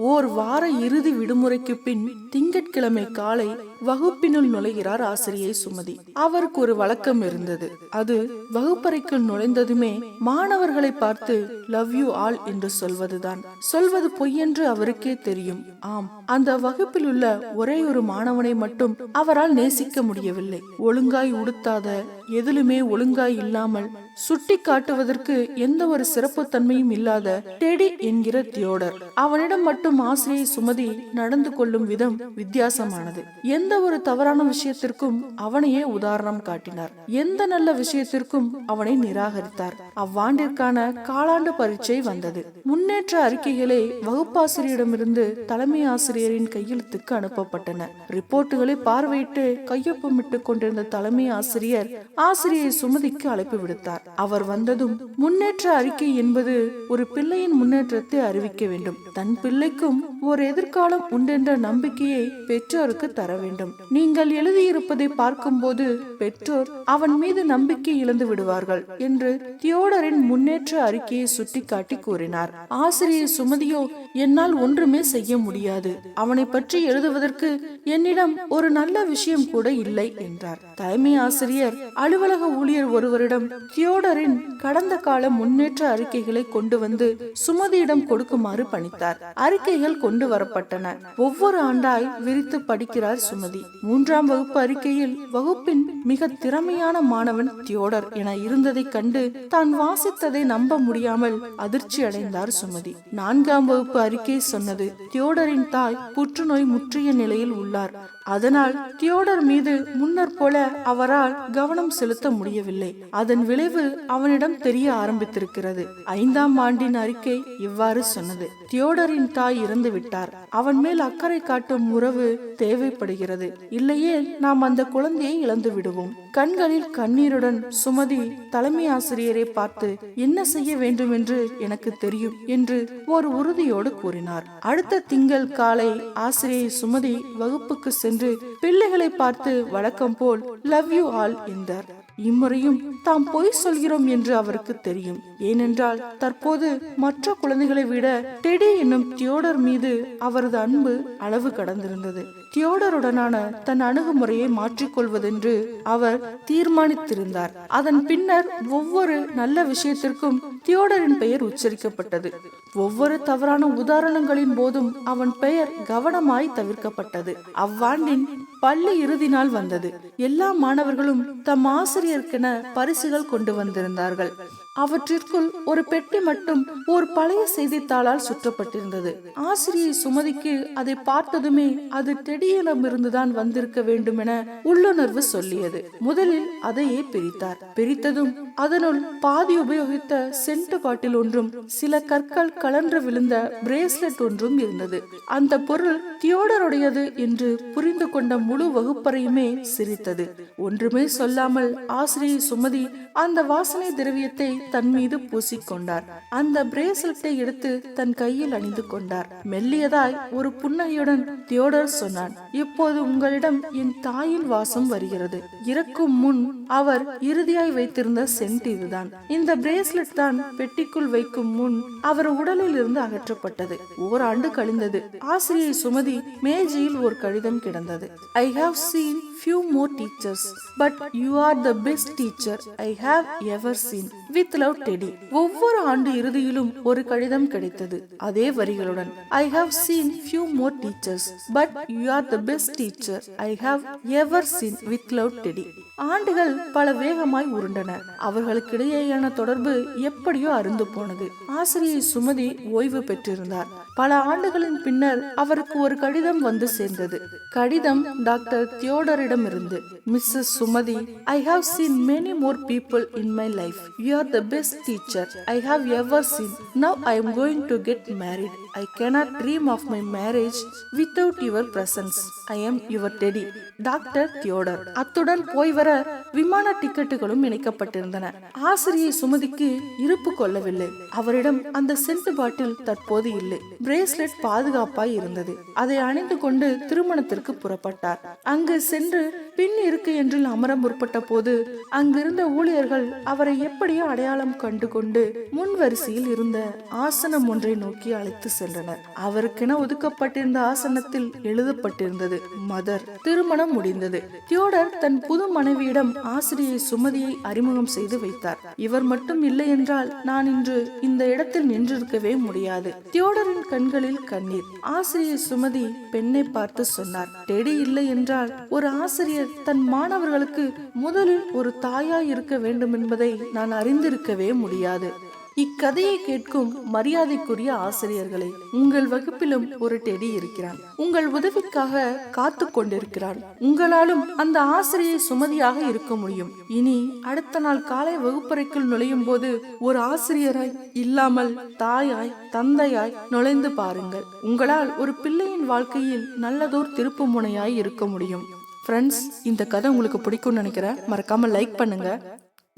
ஓர் வார இறுதி விடுமுறைக்கு பின் திங்கட்கிழமை காலை வகுப்பினுள் நுழைகிறார் ஆசிரியை சுமதி. அவருக்கு ஒரு வழக்கம் இருந்தது. அது வகுப்பறைக்குள் நுழைந்ததுமே மாணவர்களை பார்த்து லவ் யூ ஆல் என்று சொல்வதுதான். சொல்வது பொய்யென்று அவருக்கே தெரியும். ஆம் அந்த வகுப்பில் உள்ள ஒரே ஒரு மாணவனை மட்டும் அவரால் நேசிக்க முடியவில்லை. ஒழுங்காய் உடுத்தாத எதிலுமே ஒழுங்காய் இல்லாமல் சுட்டி காட்டுவதற்கு எந்த ஒரு சிறப்பு தன்மையும் இல்லாத டெடி என்கிற தியோடர். அவனிடம் மட்டும் ஆசிரியை சுமதி நடந்து கொள்ளும் விதம் வித்தியாசமானது. எந்த ஒரு தவறான விஷயத்திற்கும் அவனையே உதாரணம் காட்டினார். எந்த நல்ல விஷயத்திற்கும் அவனை நிராகரித்தார். அவ்வாண்டிற்கான காலாண்டு பரீட்சை வந்தது. முன்னேற்ற அறிக்கைகளை வகுப்பாசிரியரிடமிருந்து தலைமை ஆசிரியரின் கையெழுத்துக்கு அனுப்பப்பட்டன ரிப்போர்ட்டுகளை பார்வையிட்டு கையொப்பமிட்டுக் கொண்டிருந்த தலைமை ஆசிரியர் ஆசிரியை சுமதிக்கு அழைப்பு விடுத்தார். அவர் வந்ததும் முன்னேற்ற அறிக்கை என்பது ஒரு பிள்ளையின் முன்னேற்றத்தை அறிவிக்க வேண்டும். தன் பிள்ளைக்கும் ஒரு எதிர்காலம் உண்டென்ற நம்பிக்கையை பெற்றோருக்கு தர வேண்டும். நீங்கள் எழுதியிருப்பதை பார்க்கும்போது பெற்றோர் அவன் மீது நம்பிக்கை இழந்து விடுவார்கள் என்று தியோடரின் முன்னேற்ற அறிக்கையை சுட்டிக்காட்டி கூறினார். ஆசிரியர் சுமதியோ என்னால் ஒன்றுமே செய்ய முடியாது. அவனை பற்றி எழுதுவதற்கு என்னிடம் ஒரு நல்ல விஷயம் கூட இல்லை என்றார். தலைமை ஆசிரியர் அலுவலக ஊழியர் ஒருவரிடம் தியோடரின் கடந்த கால முன்னேற்ற அறிக்கைகளை கொண்டு வந்து சுமதியிடம் கொடுக்குமாறு பணித்தார். அறிக்கை அறிக்கைகள் கொண்டு வரப்பட்டன. ஒவ்வொரு ஆண்டாய் விரித்து படிக்கிறார் சுமதி. மூன்றாம் வகுப்பு அறிக்கையில் வகுப்பின் மிக திறமையான மாணவன் தியோடர் என இருந்ததை கண்டு தான் வாசித்ததை நம்ப முடியாமல் அதிர்ச்சி அடைந்தார் சுமதி. நான்காம் வகுப்பு அறிக்கை சொன்னது தியோடரின் தாய் புற்றுநோய் முற்றிய நிலையில் உள்ளார். அதனால் தியோடர் மீது முன்னர் போல அவரால் கவனம் செலுத்த முடியவில்லை. அதன் விளைவு அவனிடம் தெரிய ஆரம்பித்திருக்கிறது. ஐந்தாம் ஆண்டின் அறிக்கை இவ்வாறு சொன்னது. தியோடரின் தாய் இறந்து விட்டார். அவன் மேல் அக்கறை காட்டும் உறவு தேவைப்படுகிறது. இல்லையே நாம் அந்த குழந்தையை இழந்து விடுவோம். கண்களில் கண்ணீருடன் சுமதி தலைமை ஆசிரியரை பார்த்து என்ன செய்ய வேண்டும் என்று எனக்கு தெரியும் என்று ஒரு உறுதியோடு கூறினார். அடுத்த திங்கள் காலை ஆசிரியை சுமதி வகுப்புக்கு சென்று பிள்ளைகளை பார்த்து வழக்கம் போல் லவ் யூ ஆல் என்றார். இம்முறையும் தாம் பொய் சொல்கிறோம் என்று அவருக்கு தெரியும். ஏனென்றால் தற்போது மற்ற குழந்தைகளை விட டெடி என்னும் தியோடர் மீது அவரது அன்பு அளவு கடந்திருந்தது. தியோடருடனான தன் அணுகுமுறையை மாற்றிக்கொள்வதென்று அவர் தீர்மானித்திருந்தார். அதன் பின்னர் ஒவ்வொரு நல்ல விஷயத்திற்கும் தியோடரின் பெயர் உச்சரிக்கப்பட்டது. ஒவ்வொரு தவறான உதாரணங்களின் போதும் அவன் பெயர் கவனமாய் தவிர்க்கப்பட்டது. அவ்வாண்டின் பள்ளி இறுதி நாள் வந்தது. எல்லா மாணவர்களும் தம் ஆசிரியருக்கென பரிசுகள் கொண்டு வந்திருந்தார்கள். அவற்றிற்குள் ஒரு பெட்டி மட்டும் ஒரு பழைய செய்தித்தாளால் சுற்றப்பட்டிருந்தது. ஆசிரியை சுமதிக்கு அதை பார்த்ததுமே அது டெடியிடம் இருந்துதான் வந்திருக்க வேண்டும் என உள்ளுணர்வு சொல்லியது. முதலில் அதையே பிரித்தார். பிரித்ததும் அதனுள் பாதி உபயோகித்த சென்ட் பாட்டில் ஒன்றும் சில கற்கள் கலன்று விழுந்த பிரேஸ்லெட் ஒன்றும் இருந்தது. அந்த பொருள் தியோடருடையது என்று புரிந்து கொண்ட முழு வகுப்பறையுமே சிரித்தது. ஒன்றுமே சொல்லாமல் ஆசிரியை சுமதி அந்த வாசனை திரவியத்தை தன் மீது பூசிக்கொண்டார். அந்த பிரேஸ்லெட்டை எடுத்து தன் கையில் அணிந்து கொண்டார். மெல்லியதாய் ஒரு புன்னகையுடன் தியோடர் சொன்னான் இப்போது உங்களிடம் என் தாயின் வாசம் வருகிறது. இறக்கும் முன் அவர் இறுதியாய் வைத்திருந்த சென்ட் இதுதான். இந்த பிரேஸ்லெட் தான் பெட்டிக்குள் வைக்கும் முன் அவர் உடலில் இருந்து அகற்றப்பட்டது. ஓராண்டு கழிந்தது. ஆசிரியை சுமதி மேஜையில் ஒரு கடிதம் கிடந்தது. I have seen few more teachers but you are the best teacher I have ever seen. With love Teddy ஒவ்வொரு ஆண்டு இறுதியிலும் ஒரு கடிதம் கிடைத்தது அதே வரிகளுடன் I have seen few more teachers but you are the best teacher I have ever seen with love Teddy ஆண்டுகள் பல வேகமாய் உருண்டன. அவர்களுக்கிடையேயான தொடர்பு எப்படியோ அருந்து போனது. ஆசிரியை சுமதி ஓய்வு பெற்றிருந்தார். பல ஆண்டுகளின் பின்னர் அவருக்கு ஒரு கடிதம் வந்து சேர்ந்தது. கடிதம் டாக்டர் தியோடரிடம் இருந்து Mrs Sumathi I have seen many more people in my life you are the best teacher I have ever seen now I am going to get married I cannot dream of my marriage without your presence I am your Teddy doctor Theodore. அத்துடன் போய் வர விமான டிக்கெட்டுகளும் இணைக்கப்பட்டிருந்தன. ஆசிரியை சுமதிக்கு இருப்பு கொள்ளவில்லை. அவரிடம் அந்த send பாட்டில் தற்போது இல்லை. பிரேஸ்லெட் பாதுகாப்பாய் இருந்தது. அதை அணிந்து கொண்டு திருமணத்திற்கு புறப்பட்டார். அங்கு சென்று பின் இருக்கையொன்றில் அமர முற்பட்ட போது அங்கிருந்த ஊழியர்கள் அவரை எப்படியோ அடையாளம் கண்டு கொண்டு முன் வரிசையில் இருந்த ஆசனம் ஒன்றை நோக்கி அழைத்து சென்றனர். அவருக்கென ஒதுக்கப்பட்டிருந்த ஆசனத்தில் எழுதப்பட்டிருந்தது மதர். திருமணம் முடிந்தது. தியோடர் தன் புது மனைவியிடம் ஆசிரியை சுமதியை அறிமுகம் செய்து வைத்தார். இவர் மட்டும் இல்லை என்றால் நான் இன்று இந்த இடத்தில் நின்றிருக்கவே முடியாது. தியோடரின் கண்களில் கண்ணீர். ஆசிரியை சுமதி பெண்ணை பார்த்து சொன்னார் டெடி இல்லை என்றால் ஒரு ஆசிரியர் தன் மாணவர்களுக்கு முதலில் ஒரு தாயாய் இருக்க வேண்டும் என்பதை நான் அறிந்திருக்கவே முடியாது. இக்கதையை கேட்கும் மரியாதைக்குரிய ஆசிரியர்களே உங்கள் வகுப்பிலும் ஒரு டெடி இருக்கிறான். உங்கள் உதவிக்காக காத்து கொண்டிருக்கிறான். உங்களாலும் அந்த ஆசிரியை சுமதியாக இருக்க முடியும். இனி அடுத்த நாள் காலை வகுப்பறைக்குள் நுழையும் போது ஒரு ஆசிரியராய் இல்லாமல் தாயாய் தந்தையாய் நுழைந்து பாருங்கள். உங்களால் ஒரு பிள்ளையின் வாழ்க்கையில் நல்லதோர் திருப்பு முனையாய் இருக்க முடியும். ஃப்ரெண்ட்ஸ் இந்த கதை உங்களுக்கு பிடிக்கும்னு நினைக்கிறேன். மறக்காம லைக் பண்ணுங்க.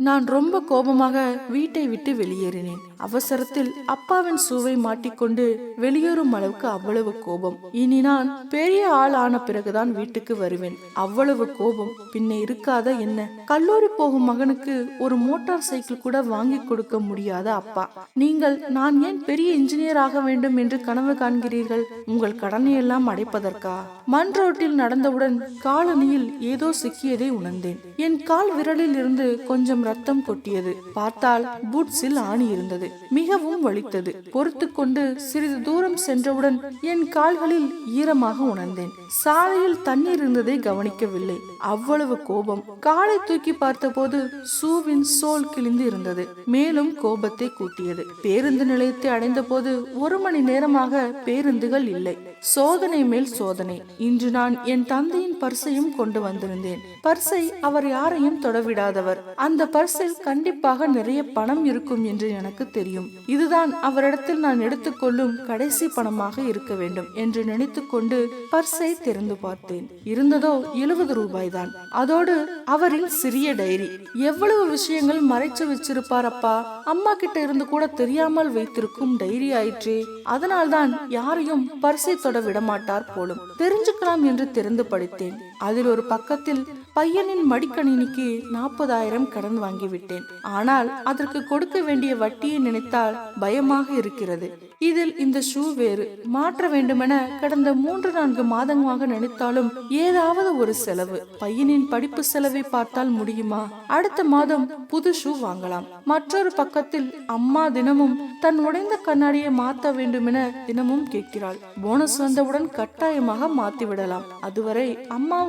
நான் ரொம்ப கோபமாக வீட்டை விட்டு வெளியேறினேன். அவசரத்தில் அப்பாவின் சூவை மாட்டிக்கொண்டு வெளியேறும் அளவுக்கு அவ்வளவு கோபம். இனி நான் பெரிய ஆள் ஆன பிறகுதான் வீட்டுக்கு வருவேன். அவ்வளவு கோபம். பின்ன இருக்காத என்ன? கல்லூரி போகும் மகனுக்கு ஒரு மோட்டார் சைக்கிள் கூட வாங்கி கொடுக்க முடியாத அப்பா. நீங்கள் நான் ஏன் பெரிய இன்ஜினியர் ஆக வேண்டும் என்று கனவு காண்கிறீர்கள்? உங்கள் கடனை எல்லாம் அடைப்பதற்கா? மண் ரோட்டில் நடந்தவுடன் காலனியில் ஏதோ சிக்கியதை உணர்ந்தேன். என் கால் விரலில் இருந்து கொஞ்சம் ரத்தம் கொட்டியது. பார்த்தால் பூட்ஸில் ஆணி இருந்தது. மிகவும் வலித்தது. பொறுத்து கொண்டு சிறிது தூரம் சென்றவுடன் என் கால்களில் ஈரமாக உணர்ந்தேன். சாலையில் தண்ணீர் இருந்ததை கவனிக்கவில்லை. அவ்வளவு கோபம். காலை தூக்கி பார்த்தபோது சூவின் சோல் கிழிந்து இருந்தது. மேலும் கோபத்தை கூட்டியது. பேருந்து நிலையத்தை அடைந்த போது ஒரு மணி நேரமாக பேருந்துகள் இல்லை. சோதனை மேல் சோதனை. இன்று நான் என் தந்தையின் பர்சையும் கொண்டு வந்திருந்தேன். பர்சை அவர் யாரையும் தொடவிடாதவர். அந்த பர்சில் கண்டிப்பாக நிறைய பணம் இருக்கும் என்று எனக்கு தெரியும். இதுதான் அவரிடத்தில் நான் எடுத்துக்கொள்ளும் கடைசி பணமாக இருக்க வேண்டும் என்று நினைத்துக்கொண்டு பர்ஸை திறந்து பார்த்தேன். இருந்ததோ எழுபது ரூபாய் தான் அதோடு அவரின் சிறிய டைரி. எவ்வளவு விஷயங்கள் மறைச்சு வச்சிருப்பார் அப்பா? அம்மா கிட்ட இருந்து கூட தெரியாமல் வைத்திருக்கும் டைரி ஆயிற்றே. அதனால்தான் யாரையும் பர்சை தொட விடமாட்டார் போலும். தெரிஞ்சுக்கலாம் என்று திறந்து படித்தேன். அதில் ஒரு பக்கத்தில் பையனின் மடிக்கணினிக்கு நாற்பதாயிரம் கடன் வாங்கிவிட்டேன். ஆனால் அதற்கு கொடுக்க வேண்டிய வட்டியை நினைத்தால் பயமாக இருக்கிறது. இதில் இந்த ஷூ வேறு. மாற்ற வேண்டுமென கடந்த மூன்று நான்கு மாதங்களாக நினைத்தாலும் ஏதாவது ஒரு செலவு. பையனின் படிப்பு செலவை பார்த்தால் முடியுமா? அடுத்த மாதம் புது ஷூ வாங்கலாம். மற்றொரு பக்கத்தில் அம்மா தினமும் தன் உடைந்த கண்ணாடியை மாற்ற வேண்டுமென தினமும் கேட்கிறாள். போனஸ் வந்தவுடன் கட்டாயமாக மாத்தி விடலாம் அதுவரை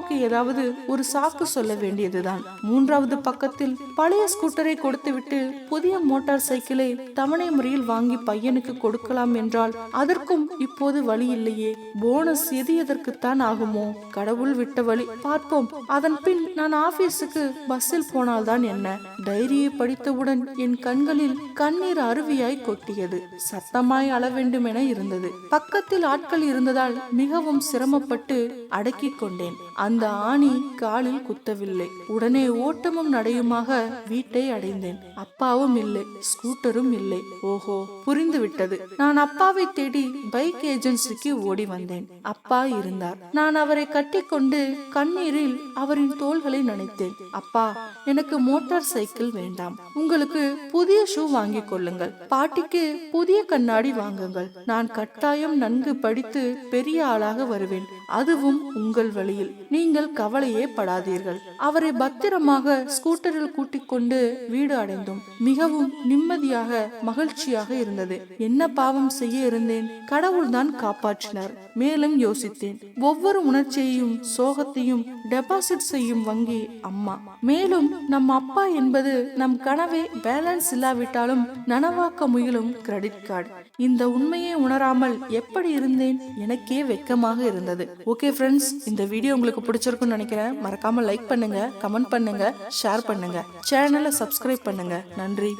அம்மாவுக்கு ஏதாவது ஒரு சாக்கு சொல்ல வேண்டியதுதான். மூன்றாவது பக்கத்தில் பழைய ஸ்கூட்டரை கொடுத்துவிட்டு புதிய மோட்டார் சைக்கிளை தவணை முறையில் வாங்கி பையனுக்கு கொடுக்கலாம் என்றால் அதற்கும் இப்போது வழி இல்லையே. போனஸ் எது எதற்குத்தான் ஆகுமோ? கடவுள் விட்ட வழி. பார்ப்போம். அதன் பின் நான் ஆபீஸுக்கு பஸ்ஸில் போனால்தான் என்ன? டைரியை படித்தவுடன் என் கண்களில் கண்ணீர் அருவியாய் கொட்டியது. சத்தமாய் அள வேண்டும் என இருந்தது. பக்கத்தில் ஆட்கள் இருந்ததால் மிகவும் சிரமப்பட்டு அடக்கிக் கொண்டேன். அந்த ஆணி காலில் குத்தவில்லை. உடனே ஓட்டமும் நடையுமாக வீட்டை அடைந்தேன். அப்பாவும் இல்லை ஸ்கூட்டரும் இல்லை. ஓஹோ புரிந்து விட்டது. நான் அப்பாவை தேடி பைக் ஏஜென்சிக்கு ஓடி வந்தேன். அப்பா இருந்தார். நான் அவரை கட்டிக்கொண்டு கண்ணீரில் அவரின் தோள்களை நினைத்தேன். அப்பா எனக்கு மோட்டார் சைக்கிள் வேண்டாம். உங்களுக்கு புதிய ஷூ வாங்கி கொள்ளுங்கள். பாட்டிக்கு புதிய கண்ணாடி வாங்குங்கள். நான் கட்டாயம் நன்கு படித்து பெரிய ஆளாக வருவேன். அதுவும் உங்கள் வழியில். நீங்கள் கவலையே படாதீர்கள். அவரை பத்திரமாக ஸ்கூட்டரில் கூட்டிக் கொண்டு வீடு அடைந்தோம். மிகவும் நிம்மதியாக மகிழ்ச்சியாக இருந்தது. என்ன பாவம் செய்ய இருந்தேன்? கடவுள்தான் காப்பாற்றினார். மேலும் யோசித்தேன். ஒவ்வொரு உணர்ச்சியையும் சோகத்தையும் டெபாசிட் செய்யும் வங்கி அம்மா. மேலும் நம் அப்பா என்பது நம் கனவை பேலன்ஸ் இல்லாவிட்டாலும் நனவாக்க முயலும் கிரெடிட் கார்டு இந்த உண்மையை உணராமல் எப்படி இருந்தேன்? எனக்கே வெக்கமாக இருந்தது. ஓகே ஃப்ரெண்ட்ஸ் இந்த வீடியோ உங்களுக்கு பிடிச்சிருக்கும்னு நினைக்கிறேன். மறக்காம லைக் பண்ணுங்க கமெண்ட் பண்ணுங்க ஷேர் பண்ணுங்க. சேனலை சப்ஸ்கிரைப் பண்ணுங்க. நன்றி.